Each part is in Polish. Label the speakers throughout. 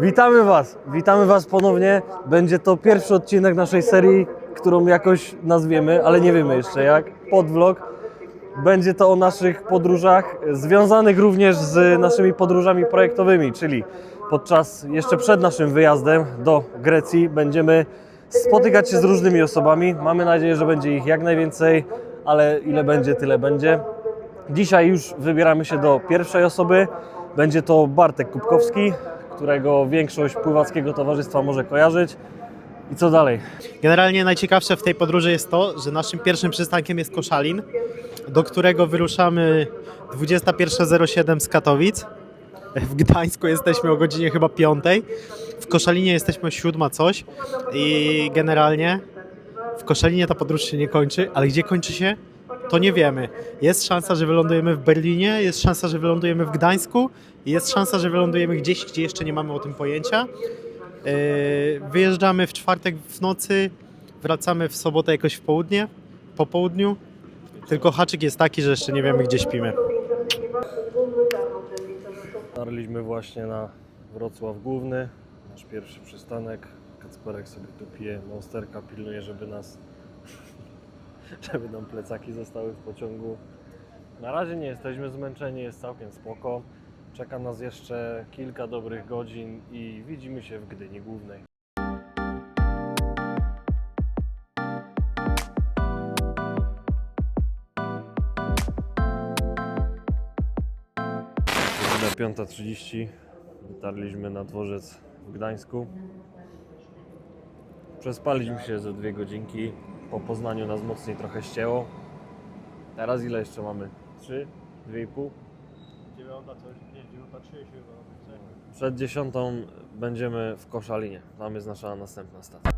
Speaker 1: Witamy Was, witamy Was ponownie. Będzie to pierwszy odcinek naszej serii, którą jakoś nazwiemy, ale nie wiemy jeszcze jak. Podvlog. Będzie to o naszych podróżach, związanych również z naszymi podróżami projektowymi, czyli podczas, jeszcze przed naszym wyjazdem do Grecji będziemy spotykać się z różnymi osobami. Mamy nadzieję, że będzie ich jak najwięcej, ale ile będzie, tyle będzie. Dzisiaj już wybieramy się do pierwszej osoby. Będzie to Bartek Kubkowski, którego większość pływackiego towarzystwa może kojarzyć. I co dalej?
Speaker 2: Generalnie najciekawsze w tej podróży jest to, że naszym pierwszym przystankiem jest Koszalin, do którego wyruszamy 21.07 z Katowic. W Gdańsku jesteśmy o godzinie chyba 5. W Koszalinie jesteśmy o 7 coś. I generalnie w Koszalinie ta podróż się nie kończy, ale gdzie kończy się? To nie wiemy. Jest szansa, że wylądujemy w Berlinie, jest szansa, że wylądujemy w Gdańsku jest szansa, że wylądujemy gdzieś, gdzie jeszcze nie mamy o tym pojęcia. Yy, Wyjeżdżamy w czwartek w nocy, wracamy w sobotę jakoś w południe, po południu. Tylko haczyk jest taki, że jeszcze nie wiemy, gdzie śpimy.
Speaker 1: Dotarliśmy właśnie na Wrocław Główny, nasz pierwszy przystanek. Kacperek sobie tu pije monsterka, pilnuje, żeby nas, żeby nam plecaki zostały w pociągu. Na razie nie jesteśmy zmęczeni, jest całkiem spoko. Czeka nas jeszcze kilka dobrych godzin i widzimy się w Gdyni Głównej. Godzina 5.30. Dotarliśmy na dworzec w Gdańsku. Przespaliśmy się ze dwie godzinki. Po Poznaniu nas mocniej trochę ścięło. Teraz ile jeszcze mamy? Trzy? Dwie i pół? Przed dziesiątą będziemy w Koszalinie. Tam jest nasza następna stacja.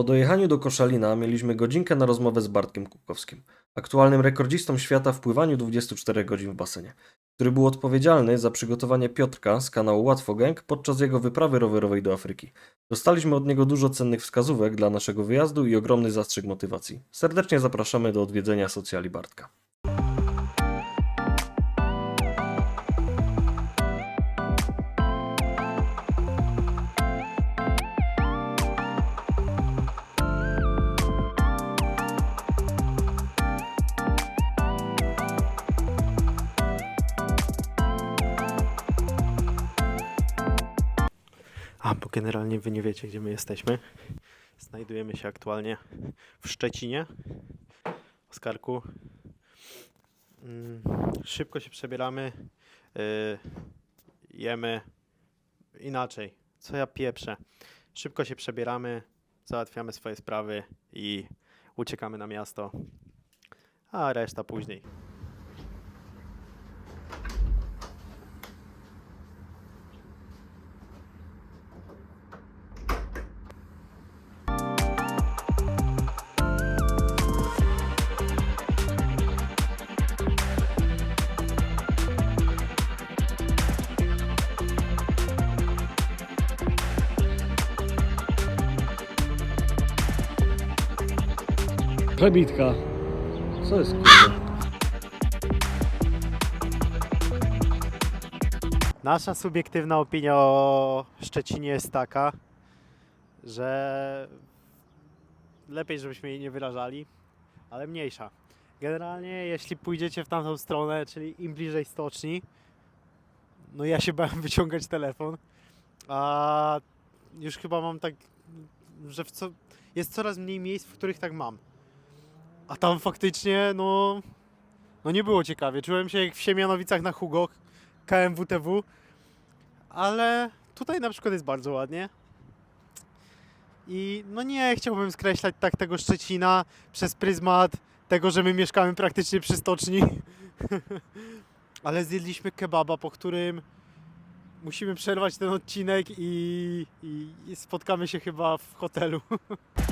Speaker 1: Po dojechaniu do Koszalina mieliśmy godzinkę na rozmowę z Bartkiem Kukowskim, aktualnym rekordzistą świata w pływaniu 24 godzin w basenie, który był odpowiedzialny za przygotowanie Piotrka z kanału Łatwogang podczas jego wyprawy rowerowej do Afryki. Dostaliśmy od niego dużo cennych wskazówek dla naszego wyjazdu i ogromny zastrzyk motywacji. Serdecznie zapraszamy do odwiedzenia socjali Bartka.
Speaker 2: A, bo generalnie wy nie wiecie, gdzie my jesteśmy. Znajdujemy się aktualnie w Szczecinie. Oskarku. Mm, Szybko się przebieramy. Yy, jemy inaczej. Co ja pieprzę. Szybko się przebieramy, załatwiamy swoje sprawy i uciekamy na miasto. A reszta później.
Speaker 1: Przebitka. Co jest?
Speaker 2: Nasza subiektywna opinia o Szczecinie jest taka, że lepiej, żebyśmy jej nie wyrażali, ale mniejsza. Generalnie, jeśli pójdziecie w tamtą stronę, czyli im bliżej stoczni, no ja się bałem wyciągać telefon, a już chyba mam tak, że co, jest coraz mniej miejsc, w których tak mam. A tam faktycznie, no, no nie było ciekawie. Czułem się jak w Siemianowicach na Hugo, KMWTW, ale tutaj na przykład jest bardzo ładnie. I no nie chciałbym skreślać tak tego Szczecina przez pryzmat tego, że my mieszkamy praktycznie przy stoczni. ale zjedliśmy kebaba, po którym musimy przerwać ten odcinek i, i, i spotkamy się chyba w hotelu.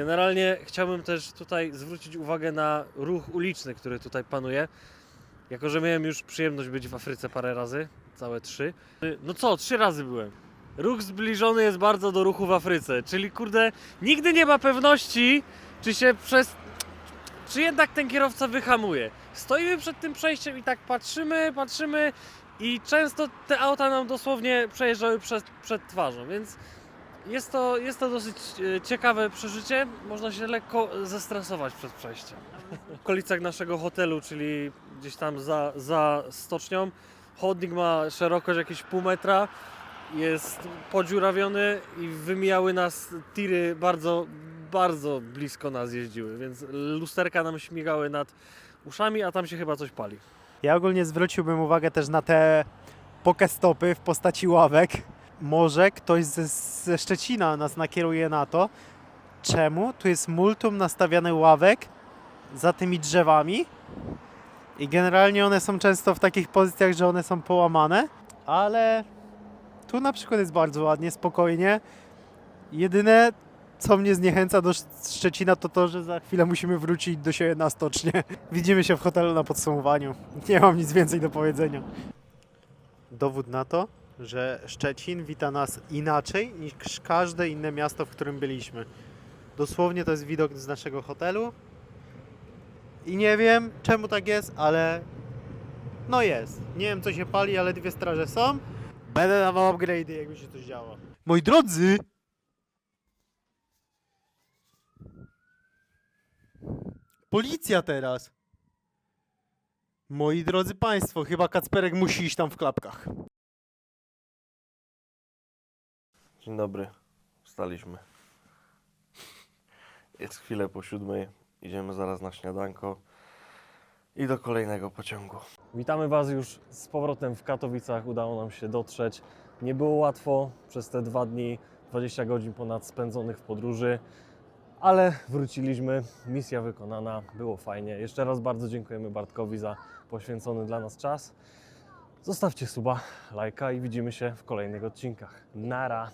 Speaker 1: Generalnie chciałbym też tutaj zwrócić uwagę na ruch uliczny, który tutaj panuje. Jako, że miałem już przyjemność być w Afryce parę razy, całe trzy. No co, trzy razy byłem. Ruch zbliżony jest bardzo do ruchu w Afryce, czyli kurde, nigdy nie ma pewności, czy się przez. Czy jednak ten kierowca wyhamuje. Stoimy przed tym przejściem i tak patrzymy, patrzymy i często te auta nam dosłownie przejeżdżały przed, przed twarzą, więc jest to, jest to dosyć e, ciekawe przeżycie. Można się lekko zestresować przed przejściem. W okolicach naszego hotelu, czyli gdzieś tam za, za stocznią, chodnik ma szerokość jakieś pół metra, jest podziurawiony i wymijały nas tiry bardzo, bardzo blisko nas jeździły, więc lusterka nam śmigały nad uszami, a tam się chyba coś pali.
Speaker 2: Ja ogólnie zwróciłbym uwagę też na te pokestopy w postaci ławek. Może ktoś ze, ze Szczecina nas nakieruje na to, czemu tu jest multum nastawiane ławek za tymi drzewami i generalnie one są często w takich pozycjach, że one są połamane, ale tu na przykład jest bardzo ładnie, spokojnie. Jedyne co mnie zniechęca do Sz- Szczecina to to, że za chwilę musimy wrócić do siebie na stocznie. Widzimy się w hotelu na podsumowaniu. Nie mam nic więcej do powiedzenia. Dowód na to, że Szczecin wita nas inaczej niż każde inne miasto, w którym byliśmy. Dosłownie to jest widok z naszego hotelu. I nie wiem czemu tak jest, ale no jest. Nie wiem co się pali, ale dwie straże są. Będę dawał upgrade'y, jakby się coś działo. Moi drodzy! Policja teraz! Moi drodzy Państwo, chyba Kacperek musi iść tam w klapkach.
Speaker 1: Dzień dobry, wstaliśmy. Jest chwilę po siódmej, idziemy zaraz na śniadanko i do kolejnego pociągu. Witamy Was już z powrotem w Katowicach. Udało nam się dotrzeć. Nie było łatwo przez te dwa dni, 20 godzin ponad spędzonych w podróży, ale wróciliśmy. Misja wykonana, było fajnie. Jeszcze raz bardzo dziękujemy Bartkowi za poświęcony dla nas czas. Zostawcie suba, lajka i widzimy się w kolejnych odcinkach. Nara!